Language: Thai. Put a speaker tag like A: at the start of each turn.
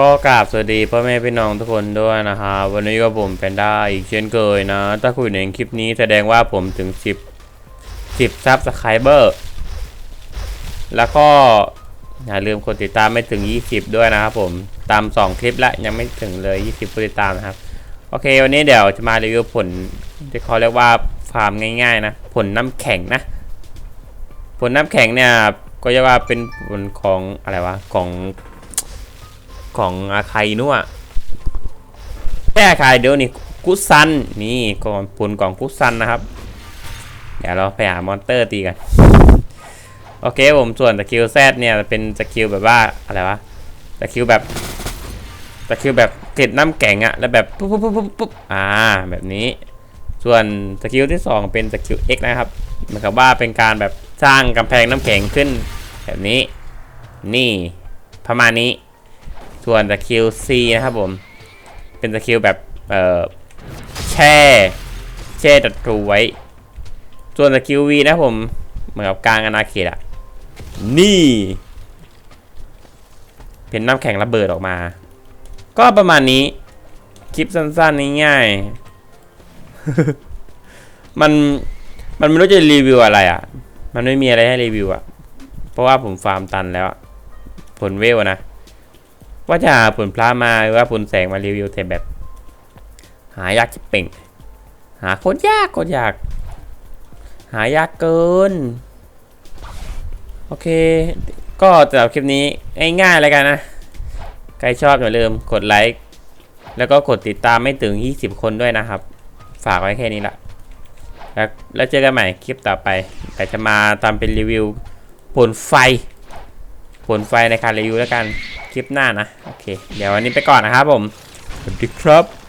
A: ก็กราบสวัสดีพ่อแม่พี่น้องทุกคนด้วยนะครับวันนี้ก็ผมเป็นได้อีกเช่นเคยนะ ถ้าคุณเห็นคลิปนี้แสดงว่าผมถึง 10 10ซับสไครเบอร์แล้วก็อย่าลืมกดติดตามไม่ถึง 20 ด้วยนะครับผมตาม 2 คลิปละยังไม่ถึงเลย 20ผู้ติดตามนะครับ โอเค วันนี้เดี๋ยวจะมารีวิวผลที่เขาเรียกว่าฟาร์มง่ายๆนะ ผลน้ำแข็งนะ ผลน้ำแข็งเนี่ยก็จะว่าเป็นผลของอะไรวะของ ของอาคายนัวแค่อาคายเดี๋ยวนี่กุซันนี่ก่อนผลของกุซันนะครับ เดี๋ยวเราไปหามอนเตอร์ตีกัน โอเคผมส่วนสกิลแซดเนี่ยเป็นสกิลแบบว่าอะไรวะสกิลแบบสกิลแบบเกล็ดน้ำแข็งอะแล้วแบบปุ๊บปุ๊บปุ๊บปุ๊บปุ๊บอ่าแบบนี้ ส่วนสกิลที่สองเป็นสกิล X นะครับเหมือนกับว่าเป็นการแบบสร้างกำแพงน้ำแข็งขึ้น แบบนี้ นี่ประมาณนี้ ส่วนสกิล C นะครับผม เป็นสกิลแบบ เอ่อ แช่ แช่ศัตรูไว้ ส่วนสกิล V นะผม เหมือนกับกลางอาณาเขตอะนี่ เป็นน้ำแข็งระเบิดออกมา ก็ประมาณนี้ คลิปสั้นๆง่ายๆมัน มันไม่รู้จะรีวิวอะไรอะ่ะมันไม่มีอะไรให้รีวิวอะ่ะเพราะว่าผมฟาร์มตันแล้วผลเวลนะ ว่าจะหาผลพลามาหรือว่าผลแสงมารีวิวแต่แบบ หายากจิบเป่ง หาโคตรยากโคตรยาก หายากเกิน โอเค ก็สำหรับคลิปนี้ง่ายๆเลยกันนะ ใครชอบอย่าลืมกดไลค์แล้วก็กดติดตามไม่ถึง 20 คนด้วยนะครับ ฝากไว้แค่นี้ละแล้วแล้วเจอกันใหม่คลิปต่อไป แต่จะมาทำเป็นรีวิวผลไฟ ผลไฟในการรีวิวแล้วกัน คลิปหน้านะ โอเค เดี๋ยววันนี้ไปก่อนนะครับผม สวัสดีครับ